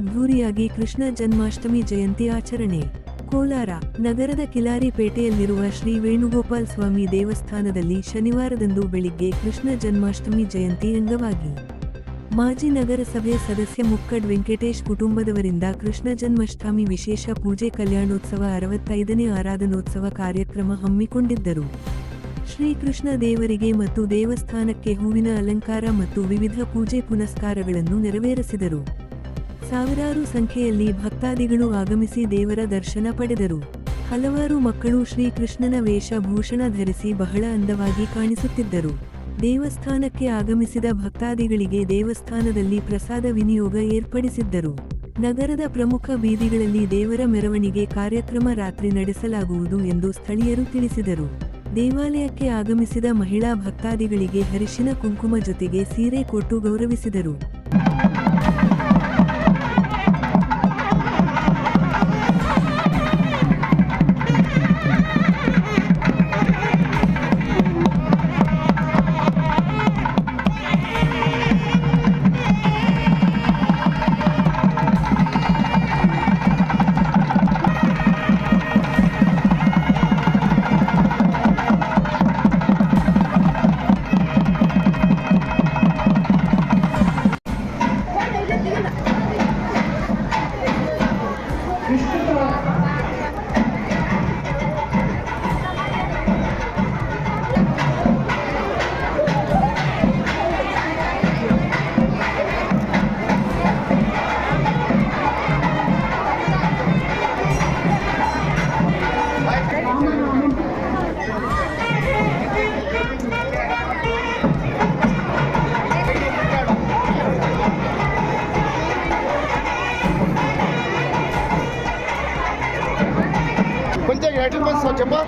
ಅಂಗವಾಗಿ ಕೃಷ್ಣ ಜನ್ಮಾಷ್ಟಮಿ ಜಯಂತಿ ಆಚರಣೆ. ಕೋಲಾರ, ನಗರದ ಕಿಲಾರಿಪೇಟೆಯಲ್ಲಿರುವ ಶ್ರೀ ವೇಣುಗೋಪಾಲ್ ಸ್ವಾಮಿ ದೇವಸ್ಥಾನದಲ್ಲಿ ಶನಿವಾರದಂದು ಬೆಳಿಗ್ಗೆ ಕೃಷ್ಣ ಜನ್ಮಾಷ್ಟಮಿ ಜಯಂತಿ ಅಂಗವಾಗಿ. ಮಾಜಿ ನಗರಸಭೆ ಸದಸ್ಯ ಮುಕ್ಕಡ್ ವೆಂಕಟೇಶ್ ಕುಟುಂಬದವರಿಂದ ಕೃಷ್ಣ ಜನ್ಮಾಷ್ಟಮಿ ವಿಶೇಷ ಪೂಜೆ ಕಲ್ಯಾಣೋತ್ಸವ ಅರವತ್ತೈದನೇ ಆರಾಧನೋತ್ಸವ ಕಾರ್ಯಕ್ರಮ ಹಮ್ಮಿಕೊಂಡಿದ್ದರು. ಶ್ರೀಕೃಷ್ಣ ದೇವರಿಗೆ ಮತ್ತು ದೇವಸ್ಥಾನಕ್ಕೆ ಹೂವಿನ ಅಲಂಕಾರ ಮತ್ತು ವಿವಿಧ ಪೂಜೆ ಪುನಸ್ಕಾರಗಳನ್ನು ನೆರವೇರಿಸಿದರು. ಸಾವಿರಾರು ಸಂಖ್ಯೆಯಲ್ಲಿ ಭಕ್ತಾದಿಗಳು ಆಗಮಿಸಿ ದೇವರ ದರ್ಶನ ಪಡೆದರು. ಹಲವಾರು ಮಕ್ಕಳು ಶ್ರೀಕೃಷ್ಣನ ವೇಷಭೂಷಣ ಧರಿಸಿ ಬಹಳ ಅಂದವಾಗಿ ಕಾಣಿಸುತ್ತಿದ್ದರು. ದೇವಸ್ಥಾನಕ್ಕೆ ಆಗಮಿಸಿದ ಭಕ್ತಾದಿಗಳಿಗೆ ದೇವಸ್ಥಾನದಲ್ಲಿ ಪ್ರಸಾದ ವಿನಿಯೋಗ ಏರ್ಪಡಿಸಿದ್ದರು. ನಗರದ ಪ್ರಮುಖ ಬೀದಿಗಳಲ್ಲಿ ದೇವರ ಮೆರವಣಿಗೆ ಕಾರ್ಯಕ್ರಮ ರಾತ್ರಿ ನಡೆಸಲಾಗುವುದು ಎಂದು ಸ್ಥಳೀಯರು ತಿಳಿಸಿದರು. ದೇವಾಲಯಕ್ಕೆ ಆಗಮಿಸಿದ ಮಹಿಳಾ ಭಕ್ತಾದಿಗಳಿಗೆ ಹರಿಶಿನ ಕುಂಕುಮ ಜೊತೆಗೆ ಸೀರೆ ಕೊಟ್ಟು ಗೌರವಿಸಿದರು. ఎయిటీన్ మంత్స్ చెప్పా